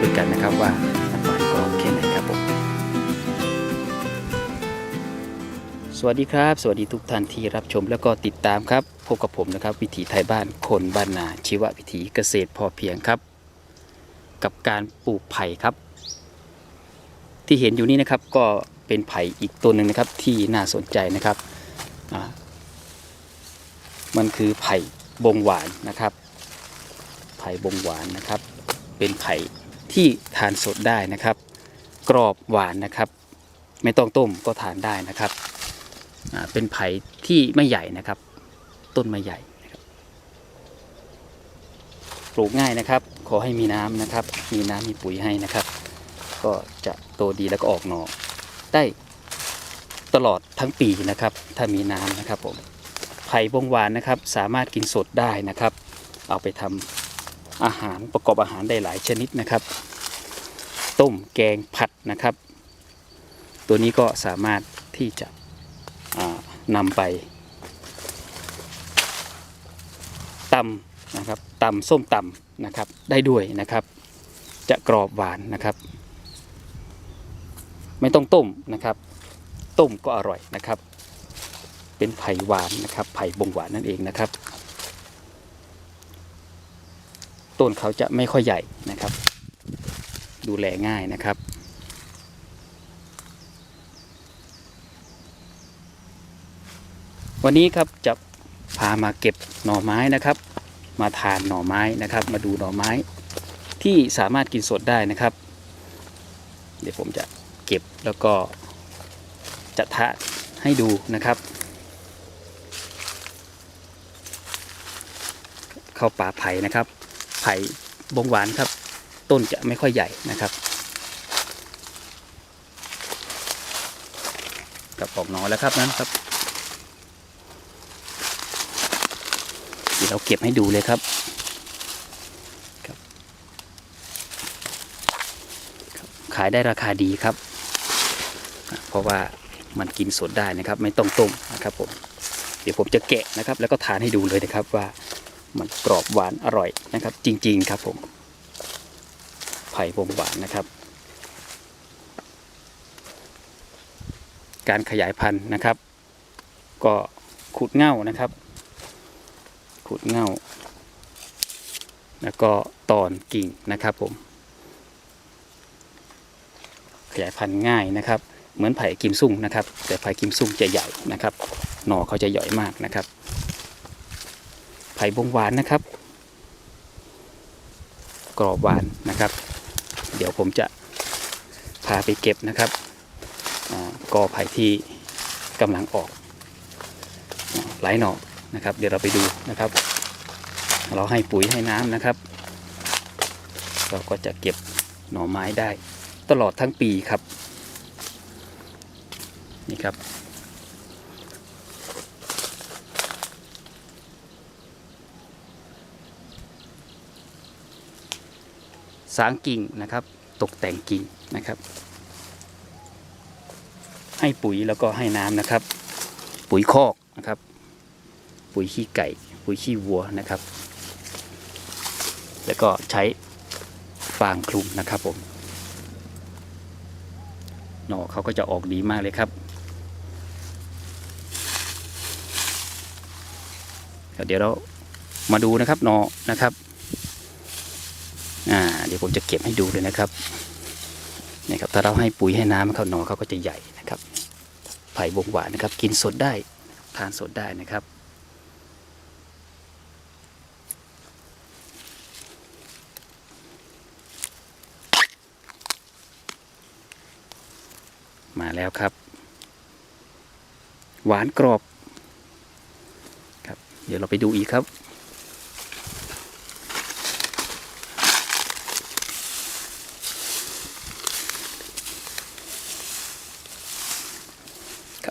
ดูกันนะครับว่ามันหวานกรอบแค่ไหนครับผมสวัสดีครับ สวัสดีทุกท่านที่รับชมแล้วก็ติดตามครับพบกับผมนะครับ วิถีไทยบ้านคนบ้านนาชีววิถีเกษตรพอเพียงครับ กับการปลูกไผ่ครับ ที่เห็นอยู่นี้นะครับก็เป็นไผ่อีกตัวหนึ่งนะครับที่น่าสนใจนะครับมันคือไผ่บงหวานนะครับ ไผ่บงหวานนะครับ เป็นไผ่ ที่ทานสดได้นะครับ กรอบหวานนะครับ ไม่ต้องต้มก็ทานได้นะครับเป็นไผ่ที่ไม่ใหญ่นะครับ ต้นไม่ใหญ่นะครับปลูกง่ายนะครับ ขอให้มีน้ำนะครับ มีน้ำมีปุ๋ยให้นะครับ ก็จะโตดีแล้วก็ออกหน่อได้ตลอดทั้งปีนะครับ ถ้ามีน้ำนะครับผมไผ่บงหวานนะครับ สามารถกินสดได้นะครับ เอาไปทำ อาหารประกอบอาหารได้หลายชนิดนะครับ ต้มแกงผัดนะครับ ตัวนี้ก็สามารถที่จะนำไปตำนะครับตำส้มตำนะครับได้ด้วยนะครับ จะกรอบหวานนะครับ ไม่ต้องต้มนะครับ ต้มก็อร่อยนะครับ เป็นไผ่หวานนะครับไผ่บงหวานนั่นเองนะครับ ต้นเขาจะไม่ค่อยใหญ่นะครับ ดูแลง่ายนะครับ วันนี้ครับจะพามาเก็บหน่อไม้นะครับ มาทานหน่อไม้นะครับ มาดูหน่อไม้ที่สามารถกินสดได้นะครับ เดี๋ยวผมจะเก็บแล้วก็จะทะให้ดูนะครับ เข้าป่าไผ่นะครับ ไผ่บงหวานครับ ต้นจะไม่ค่อยใหญ่นะครับกับออกหนอแล้วครับนั้นครับเดี๋ยวเราเก็บให้ดูเลยครับครับครับ ขายได้ราคาดีครับ เพราะว่ามันกินสดได้นะครับ ไม่ต้องต้มนะครับผมเดี๋ยวผมจะแกะนะครับ แล้วก็ทานให้ดูเลยนะครับว่า มันกรอบหวานอร่อยนะครับ จริง ๆ ครับผม ไผ่บงหวานนะครับ การขยายพันธุ์นะครับ ก็ขุดเง่านะครับ ขุดเง่า แล้วก็ตอนกิ่งนะครับผม ขยายพันธุ์ง่ายนะครับ เหมือนไผ่กิมซุ่งนะครับ แต่ไผ่กิมซุ่งจะใหญ่นะครับ หน่อเขาจะใหญ่มากนะครับ ผ่บงหวานนะครับ กรอบหวานนะครับ เดี๋ยวผมจะพาไปเก็บนะครับกอไผ่ที่กำลังออกอ่หลายหน่อนะครับ เดี๋ยวเราไปดูนะครับ เราให้ปุ๋ยให้น้ำนะครับ เราก็จะเก็บหน่อไม้ได้ ตลอดทั้งปีครับ นี่ครับ สางกิ่งนะครับ ตกแต่งกิ่งนะครับ ให้ปุ๋ยแล้วก็ให้น้ำนะครับ ปุ๋ยคอกนะครับ ปุ๋ยขี้ไก่ ปุ๋ยขี้วัวนะครับ แล้วก็ใช้ฟางคลุมนะครับผมหน่อเขาก็จะออกดีมากเลยครับเดี๋ยวเรามาดูนะครับหน่อนะครับ อ่าเดี๋ยวผมจะเก็บให้ดูเลยนะครับนี่ครับถ้าเราให้ปุ๋ยให้น้ำเขาหนอเขาก็จะใหญ่นะครับ ไผ่บงหวานนะครับ กินสดได้ทานสดได้นะครับมาแล้วครับ หวานกรอบครับ เดี๋ยวเราไปดูอีกครับ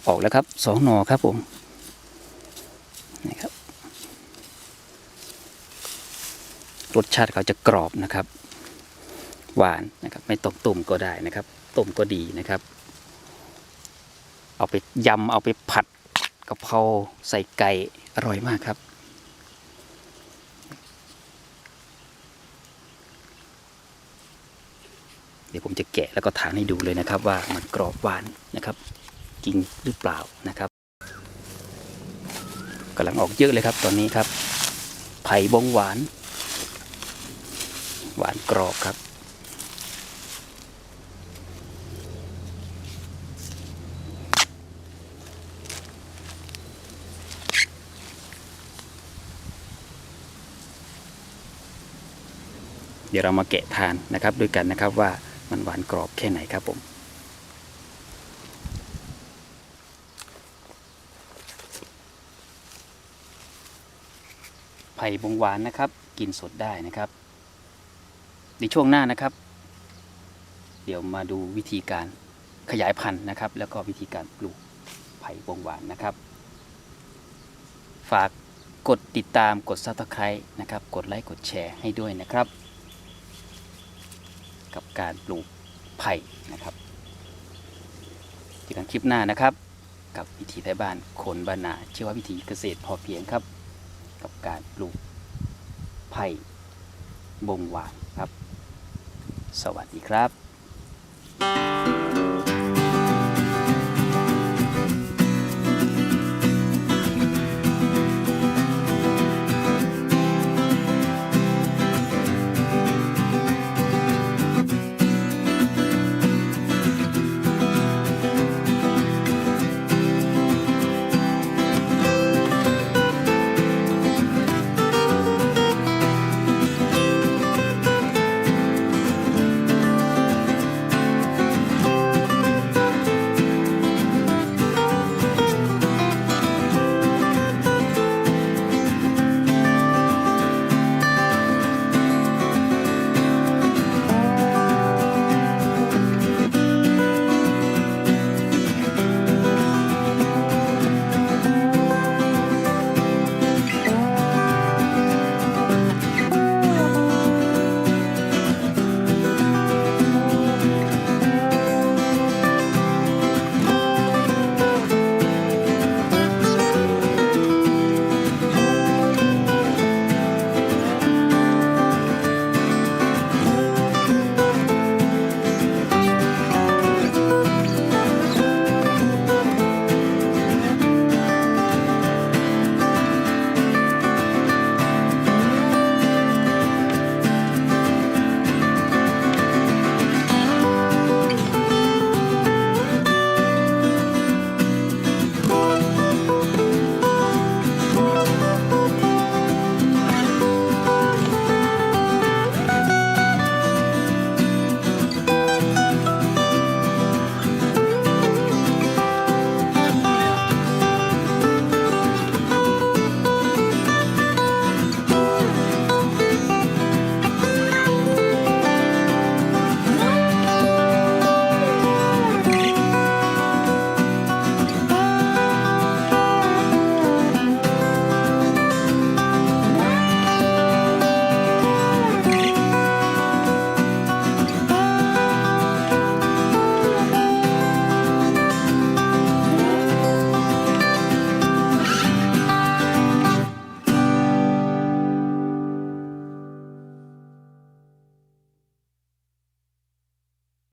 ออกแล้วครับสองหนอครับผมนี่ครับรสชาติเขาจะกรอบนะครับ หวานนะครับไม่ต้องต้มก็ได้นะครับต้มก็ดีนะครับ เอาไปยำเอาไปผัดกะเพราใส่ไก่อร่อยมากครับเดี๋ยวผมจะแกะแล้วก็ทานให้ดูเลยนะครับว่ามันกรอบหวานนะครับ จริงหรือเปล่านะครับกำลังออกเยอะเลยครับตอนนี้ครับ ไผ่บงหวาน หวานกรอบครับ เดี๋ยวเรามาแกะทานนะครับด้วยกันนะครับว่ามันหวานกรอบแค่ไหนครับผม ผ่บงหวานนะครับ กินสดได้นะครับ ในช่วงหน้านะครับ เดี๋ยวมาดูวิธีการขยายพันธุ์นะครับ แล้วก็วิธีการปลูกไผ่บงหวานนะครับ ฝากกดติดตามกด subscribe นะครับ กดไลค์กดแชร์ให้ด้วยนะครับ กับการปลูกไผ่นะครับเจอกันคลิปหน้านะครับ กับวิถีไทยบ้านคนบ้านนาชื่อว่าวิถีเกษตรพอเพียงครับ กับการปลูกไผ่บงหวานครับ สวัสดีครับ